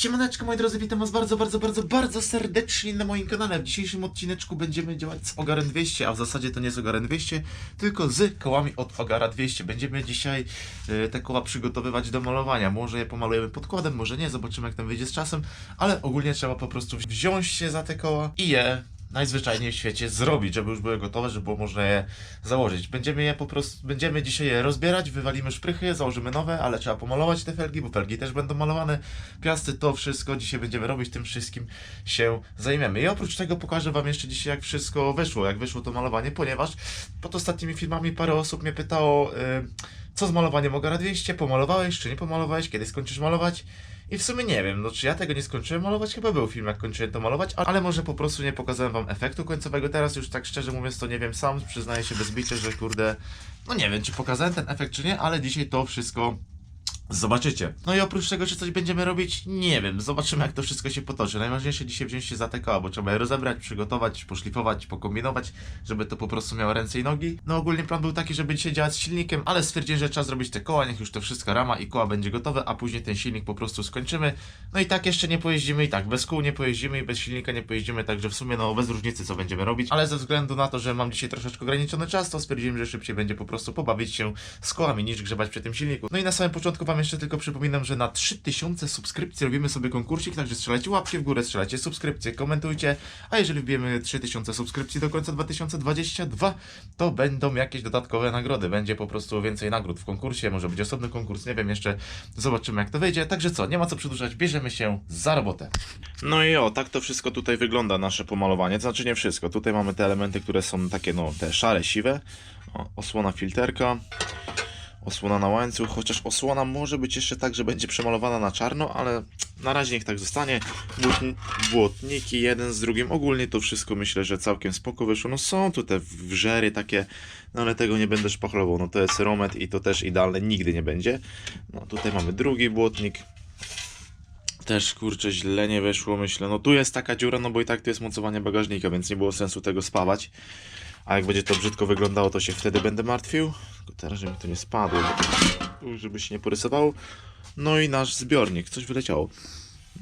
Siemaneczko moi drodzy, witam was bardzo, bardzo, bardzo, bardzo serdecznie na moim kanale. W dzisiejszym odcineczku będziemy działać z Ogarem 200, a w zasadzie to nie z Ogarem 200, tylko z kołami od Ogara 200. Będziemy dzisiaj e, te koła przygotowywać do malowania. Może je pomalujemy podkładem, może nie, zobaczymy jak tam wyjdzie z czasem, ale ogólnie trzeba po prostu wziąć się za te koła i je najzwyczajniej w świecie zrobić, żeby już były gotowe, żeby było można je założyć. Będziemy je po prostu, będziemy dzisiaj je rozbierać, wywalimy szprychy, założymy nowe, ale trzeba pomalować te felgi, bo felgi też będą malowane, piasty, to wszystko dzisiaj będziemy robić, tym wszystkim się zajmiemy. I oprócz tego pokażę Wam jeszcze dzisiaj, jak wszystko wyszło, jak wyszło to malowanie, ponieważ pod ostatnimi filmami parę osób mnie pytało, y, co z malowaniem Ogara 200, pomalowałeś, czy nie pomalowałeś, kiedy skończysz malować? I w sumie nie wiem, no czy ja tego nie skończyłem malować? Chyba był film, jak kończyłem to malować, ale może po prostu nie pokazałem wam efektu końcowego. Teraz już tak szczerze mówiąc to nie wiem sam, przyznaję się bez bicia, że kurde, no nie wiem, czy pokazałem ten efekt, czy nie, ale dzisiaj to wszystko Zobaczycie. No i oprócz tego, czy coś będziemy robić, nie wiem. Zobaczymy, jak to wszystko się potoczy. Najważniejsze dzisiaj wziąć się za te koła, bo trzeba je rozebrać, przygotować, poszlifować, pokombinować, żeby to po prostu miało ręce i nogi. No ogólnie plan był taki, żeby dzisiaj działać z silnikiem, ale stwierdziłem, że trzeba zrobić te koła, niech już to wszystko rama i koła będzie gotowe, a później ten silnik po prostu skończymy. No i tak jeszcze nie pojeździmy i tak, bez kół nie pojeździmy i bez silnika nie pojeździmy, także w sumie no bez różnicy co będziemy robić. Ale ze względu na to, że mam dzisiaj troszeczkę ograniczony czas, to stwierdziłem, że szybciej będzie po prostu pobawić się z kołami niż grzebać przy tym silniku. No i na samym początku wam jeszcze tylko przypominam, że na 3000 subskrypcji robimy sobie konkursik, także strzelajcie łapki w górę, strzelajcie subskrypcje, komentujcie, a jeżeli wbijemy 3000 subskrypcji do końca 2022, to będą jakieś dodatkowe nagrody, będzie po prostu więcej nagród w konkursie, może być osobny konkurs, nie wiem jeszcze, zobaczymy jak to wyjdzie, także co, nie ma co przedłużać, bierzemy się za robotę. No i o, tak to wszystko tutaj wygląda, nasze pomalowanie, to znaczy nie wszystko, tutaj mamy te elementy, które są takie, no, te szare, siwe, o, osłona filterka, osłona na łańcuch, chociaż osłona może być jeszcze tak, że będzie przemalowana na czarno, ale na razie niech tak zostanie. Błotn- Błotniki jeden z drugim, ogólnie to wszystko myślę, że całkiem spoko wyszło. No są tu te wrzery takie, no ale tego nie będę szpachlował, no to jest romet i to też idealne nigdy nie będzie. No tutaj mamy drugi błotnik. Też kurczę źle nie wyszło, myślę. No tu jest taka dziura, no bo i tak to jest mocowanie bagażnika, więc nie było sensu tego spawać. A jak będzie to brzydko wyglądało, to się wtedy będę martwił. Tylko teraz, żeby to nie spadło, żeby się nie porysowało. No i nasz zbiornik, coś wyleciało.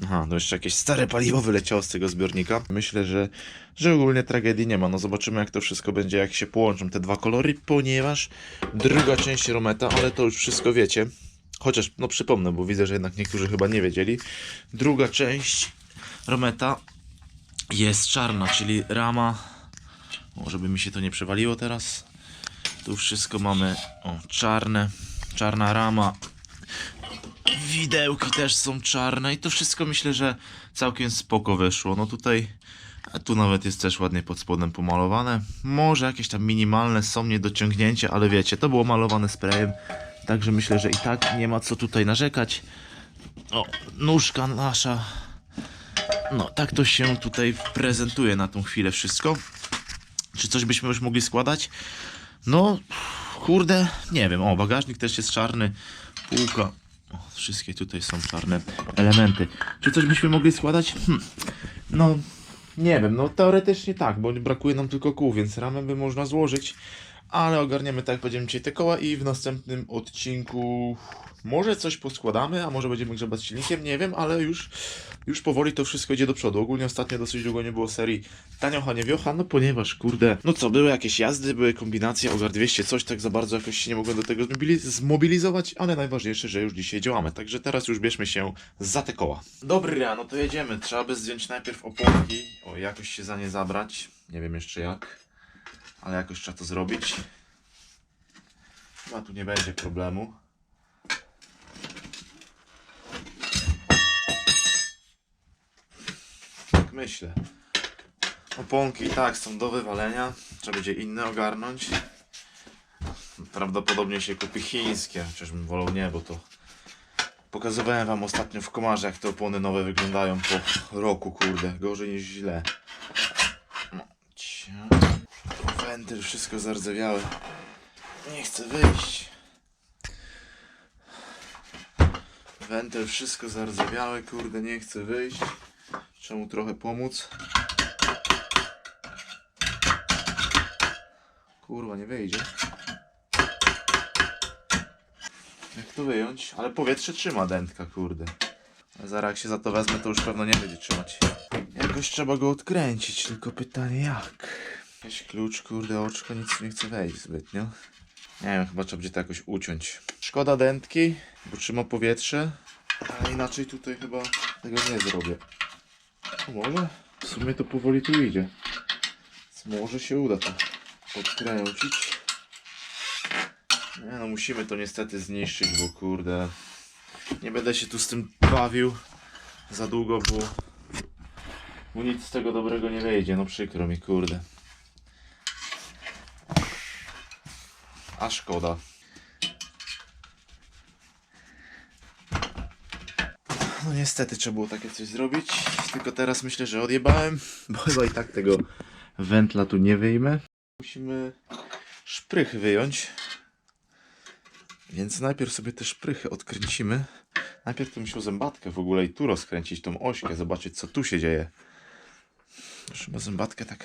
Aha, no jeszcze jakieś stare paliwo wyleciało z tego zbiornika. Myślę, że, że ogólnie tragedii nie ma. No zobaczymy jak to wszystko będzie, jak się połączą te dwa kolory, ponieważ druga część Rometa, ale to już wszystko wiecie. Chociaż, no przypomnę, bo widzę, że jednak niektórzy chyba nie wiedzieli. Druga część Rometa jest czarna, czyli rama o, żeby mi się to nie przewaliło teraz. Tu wszystko mamy o, czarne, czarna rama. Widełki też są czarne i to wszystko myślę, że całkiem spoko wyszło. No tutaj, tu nawet jest też ładnie pod spodem pomalowane. Może jakieś tam minimalne są niedociągnięcia, ale wiecie, to było malowane sprayem. Także myślę, że i tak nie ma co tutaj narzekać. O, nóżka nasza. No, tak to się tutaj prezentuje na tą chwilę wszystko. Czy coś byśmy już mogli składać? No, kurde, nie wiem. O, bagażnik też jest czarny. Półka. O, wszystkie tutaj są czarne elementy. Czy coś byśmy mogli składać? Hm. No, nie wiem. No, teoretycznie tak, bo brakuje nam tylko kół, więc ramę by można złożyć. Ale ogarniemy tak, jak będziemy dzisiaj te koła i w następnym odcinku może coś poskładamy, a może będziemy grzebać silnikiem, nie wiem, ale już, już powoli to wszystko idzie do przodu. Ogólnie ostatnio dosyć długo nie było serii Taniocha nie wiocha, no ponieważ kurde, no co, były jakieś jazdy, były kombinacje, Ogar 200, coś tak za bardzo jakoś się nie mogłem do tego zmobili- zmobilizować, ale najważniejsze, że już dzisiaj działamy, także teraz już bierzmy się za te koła. Dobry, no to jedziemy, trzeba by zdjąć najpierw oponki, o jakoś się za nie zabrać, nie wiem jeszcze jak, ale jakoś trzeba to zrobić. Chyba tu nie będzie problemu. Tak myślę. Oponki i tak są do wywalenia. Trzeba będzie inne ogarnąć. Prawdopodobnie się kupi chińskie, chociaż bym wolał nie, bo to pokazywałem wam ostatnio w komarze, jak te opony nowe wyglądają po roku, kurde. Gorzej niż źle. No, cia. Wentyl, wszystko zardzewiałe. Nie chcę wyjść. Wentyl, wszystko zardzewiałe, kurde, nie chcę wyjść. Trzeba mu trochę pomóc. Kurwa, nie wyjdzie. Jak to wyjąć? Ale powietrze trzyma dętka, kurde. Zaraz jak się za to wezmę, to już pewno nie będzie trzymać. Jakoś trzeba go odkręcić, tylko pytanie jak? Jakiś klucz, kurde, oczko, nic nie chce wejść zbytnio. Nie wiem, chyba trzeba będzie to jakoś uciąć. Szkoda dętki, bo trzyma powietrze, ale inaczej tutaj chyba tego nie zrobię. A może? W sumie to powoli tu idzie. Więc może się uda to odkręcić. Nie no, musimy to niestety zniszczyć, bo kurde... Nie będę się tu z tym bawił za długo, bo... Bo nic z tego dobrego nie wyjdzie, no przykro mi, kurde. A szkoda. No niestety trzeba było takie coś zrobić, tylko teraz myślę, że odjebałem, bo chyba i tak tego wętla tu nie wyjmę. Musimy szprychy wyjąć. Więc najpierw sobie te szprychy odkręcimy. Najpierw to musiał zębatkę w ogóle i tu rozkręcić tą ośkę, zobaczyć co tu się dzieje. Chyba zębatkę tak...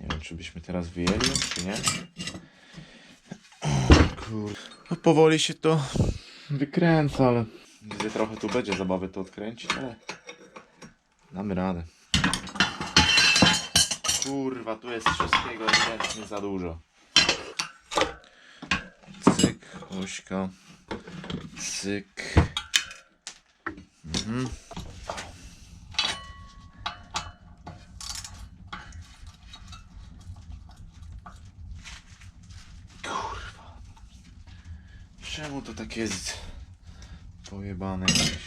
Nie wiem, czy byśmy teraz wyjęli, czy nie. Kur... No powoli się to wykręca, ale... Widzę, trochę tu będzie zabawy to odkręcić, ale... Damy radę. Kurwa, tu jest wszystkiego ewidentnie za dużo. Cyk, ośka. Cyk. Mhm. Kurwa. Czemu to tak jest pojebane jakieś?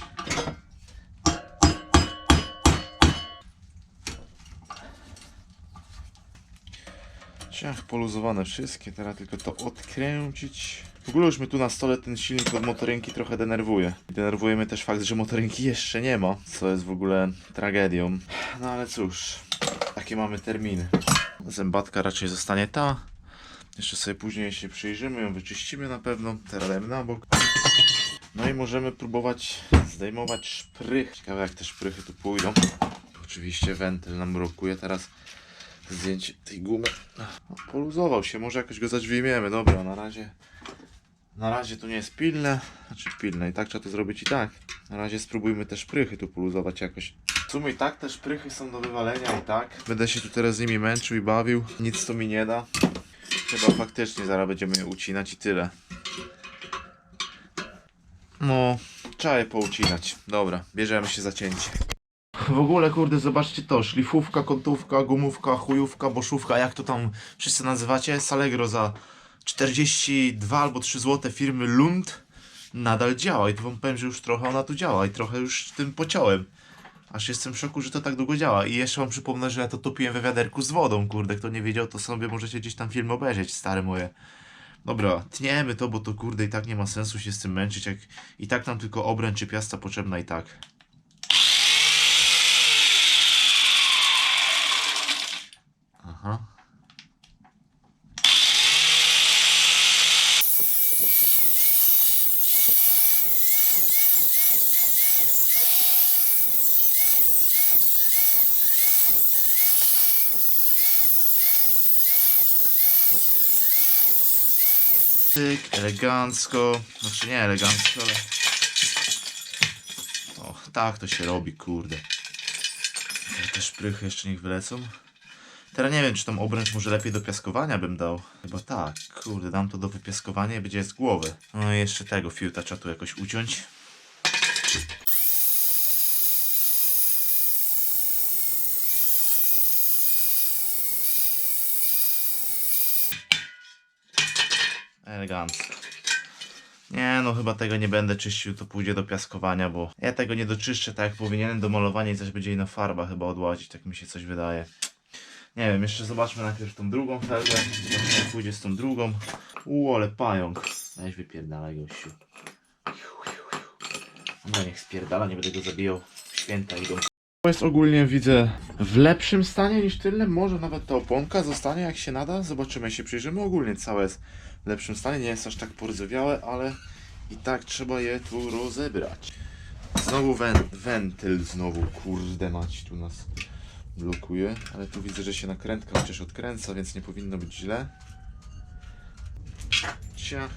Ciach poluzowane wszystkie, teraz tylko to odkręcić. W ogóle już mnie tu na stole ten silnik od motorynki trochę denerwuje. Denerwuje mnie też fakt, że motorynki jeszcze nie ma, co jest w ogóle tragedią. No ale cóż, takie mamy terminy. Zębatka raczej zostanie ta. Jeszcze sobie później się przyjrzymy, ją wyczyścimy na pewno. Teraz na bok. No i możemy próbować zdejmować szprych. Ciekawe jak te szprychy tu pójdą. Oczywiście wentyl nam blokuje teraz zdjęcie tej gumy. No, poluzował się, może jakoś go zadźwiemiemy. Dobra, na razie. Na razie to nie jest pilne. Znaczy pilne, i tak trzeba to zrobić i tak. Na razie spróbujmy te szprychy tu poluzować jakoś. W sumie i tak te szprychy są do wywalenia i tak. Będę się tu teraz z nimi męczył i bawił. Nic to mi nie da. Chyba faktycznie zaraz będziemy ucinać i tyle. No, trzeba je poucinać. Dobra, bierzemy się za cięcie. W ogóle, kurde, zobaczcie to, szlifówka, kątówka, gumówka, chujówka, boszówka, jak to tam wszyscy nazywacie, Salegro za 42 albo 3 złote firmy Lund nadal działa i to wam powiem, że już trochę ona tu działa i trochę już tym pociąłem. Aż jestem w szoku, że to tak długo działa. I jeszcze wam przypomnę, że ja to topiłem we wiaderku z wodą, kurde, kto nie wiedział, to sobie możecie gdzieś tam film obejrzeć, stare moje. Dobra, tniemy to, bo to kurde i tak nie ma sensu się z tym męczyć, jak i tak nam tylko obręcz czy piasta potrzebna i tak. Aha. Tyk, elegancko. Znaczy nie elegancko, ale... O, tak to się robi, kurde. Te szprychy jeszcze niech wylecą. Teraz nie wiem, czy tą obręcz może lepiej do piaskowania bym dał. Chyba tak. Kurde, dam to do wypiaskowania i będzie z głowy. No i jeszcze tego fiuta trzeba tu jakoś uciąć. Elegancko. Nie, no chyba tego nie będę czyścił, to pójdzie do piaskowania, bo ja tego nie doczyszczę tak jak powinienem do malowania i też będzie inna farba chyba odłazić, tak mi się coś wydaje. Nie wiem, jeszcze zobaczmy najpierw tą drugą felgę, zobaczmy jak pójdzie z tą drugą. U, ale pająk. Weź wypierdalaj gościu. No niech spierdala, nie będę go zabijał. Święta idą. Jest ogólnie widzę w lepszym stanie niż tyle. Może nawet ta oponka zostanie jak się nada. Zobaczymy, się przyjrzymy. Ogólnie całe jest lepszym stanie. Nie jest aż tak porzewiałe, ale i tak trzeba je tu rozebrać. Znowu wen wentyl, znowu kurde mać tu nas blokuje. Ale tu widzę, że się nakrętka chociaż odkręca, więc nie powinno być źle. Ciach.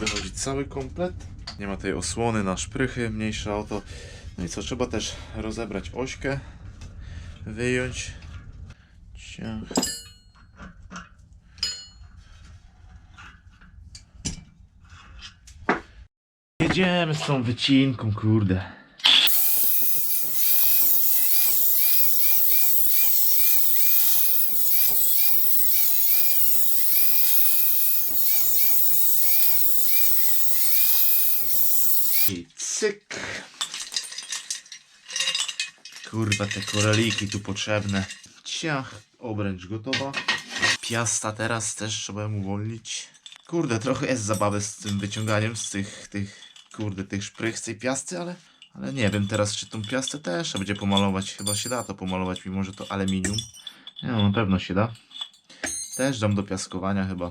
Wychodzi cały komplet. nie ma tej osłony na szprychy, mniejsza o to. No i co, trzeba też rozebrać ośkę, wyjąć. Ciach. Jedziemy z tą wycinką, kurde. I cyk. Kurwa, te koraliki tu potrzebne. Ciach, obręcz gotowa. Piasta teraz też trzeba uwolnić. Kurde, trochę jest zabawy z tym wyciąganiem z tych, tych, kurde, tych szprych tej piasty, ale, ale nie wiem teraz, czy tą piastę też trzeba będzie pomalować. Chyba się da to pomalować, mimo że to aluminium. Nie, no, na pewno się da. Też dam do piaskowania chyba.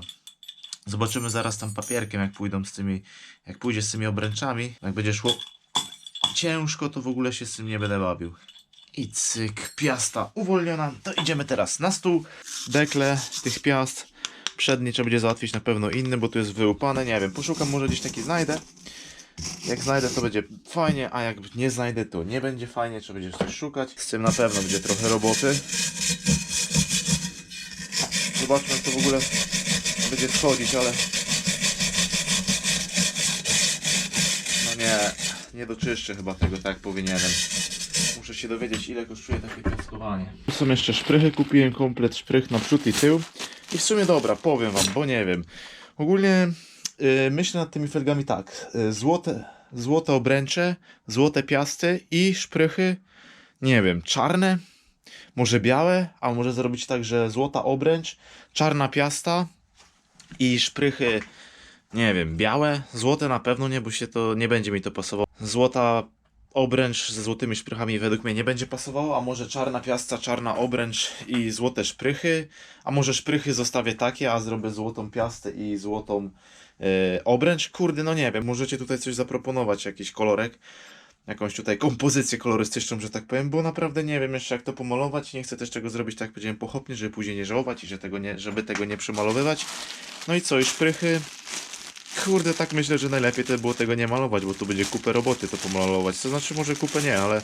Zobaczymy zaraz tam papierkiem, jak pójdą z tymi, jak pójdzie z tymi obręczami. Jak będzie szło ciężko, to w ogóle się z tym nie będę bawił. I cyk, piasta uwolniona. To idziemy teraz na stół. Dekle tych piast. Przedni trzeba będzie załatwić na pewno inny, bo tu jest wyłupane. Nie wiem, poszukam, może gdzieś taki znajdę. Jak znajdę, to będzie fajnie, a jak nie znajdę, to nie będzie fajnie. Trzeba będzie coś szukać. Z tym na pewno będzie trochę roboty. Zobaczmy, to w ogóle będzie wchodzić, ale... No nie, nie doczyszczę chyba tego tak jak powinienem. Muszę się dowiedzieć ile kosztuje takie piaskowanie. Tu są jeszcze szprychy, kupiłem komplet szprych na przód i tył. I w sumie dobra, powiem wam, bo nie wiem. Ogólnie myślę nad tymi felgami tak. Yy, złote, złote obręcze, złote piasty i szprychy, nie wiem, czarne, może białe, a może zrobić tak, że złota obręcz, czarna piasta i szprychy, nie wiem, białe, złote na pewno nie, bo się to nie będzie mi to pasowało. Złota obręcz ze złotymi szprychami według mnie nie będzie pasowało, a może czarna piasta, czarna obręcz i złote szprychy, a może szprychy zostawię takie, a zrobię złotą piastę i złotą obręcz. Kurde, no nie wiem, możecie tutaj coś zaproponować, jakiś kolorek, jakąś tutaj kompozycję kolorystyczną, że tak powiem, bo naprawdę nie wiem jeszcze jak to pomalować, nie chcę też tego zrobić tak jak powiedziałem pochopnie, żeby później nie żałować i że tego nie, żeby tego nie przemalowywać. No i co, i szprychy, Kurde, tak myślę, że najlepiej to by było tego nie malować, bo tu będzie kupę roboty to pomalować. To znaczy może kupę nie, ale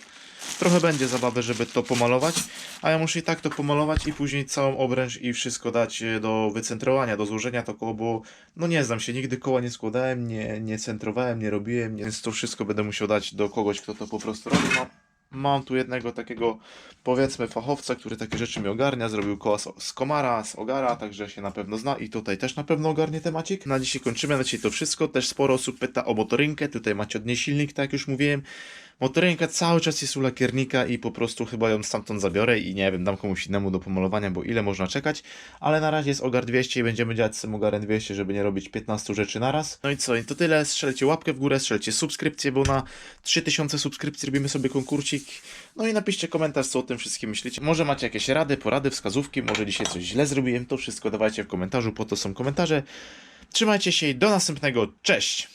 trochę będzie zabawy, żeby to pomalować. A ja muszę i tak to pomalować i później całą obręcz i wszystko dać e, do wycentrowania, do złożenia to koło, bo no nie znam się, nigdy koła nie składałem, nie, nie centrowałem, nie robiłem, więc to wszystko będę musiał dać do kogoś, kto to po prostu robi. No, mam tu jednego takiego powiedzmy fachowca, który takie rzeczy mi ogarnia, zrobił koła z, komara, z ogara, także się na pewno zna i tutaj też na pewno ogarnie temacik. Na dzisiaj kończymy, na dzisiaj to wszystko. Też sporo osób pyta o motorynkę, tutaj macie od niej silnik, tak jak już mówiłem. Motorynka cały czas jest u lakiernika i po prostu chyba ją stamtąd zabiorę i nie wiem, dam komuś innemu do pomalowania, bo ile można czekać. Ale na razie jest Ogar 200 i będziemy działać z tym Ogarem 200, żeby nie robić 15 rzeczy naraz. No i co, i to tyle. Strzelcie łapkę w górę, strzelcie subskrypcję, bo na 3000 subskrypcji robimy sobie konkursik. No i napiszcie komentarz, co o tym wszystkim myślicie. Może macie jakieś rady, porady, wskazówki, może dzisiaj coś źle zrobiłem, to wszystko dawajcie w komentarzu, po to są komentarze. Trzymajcie się i do następnego. Cześć!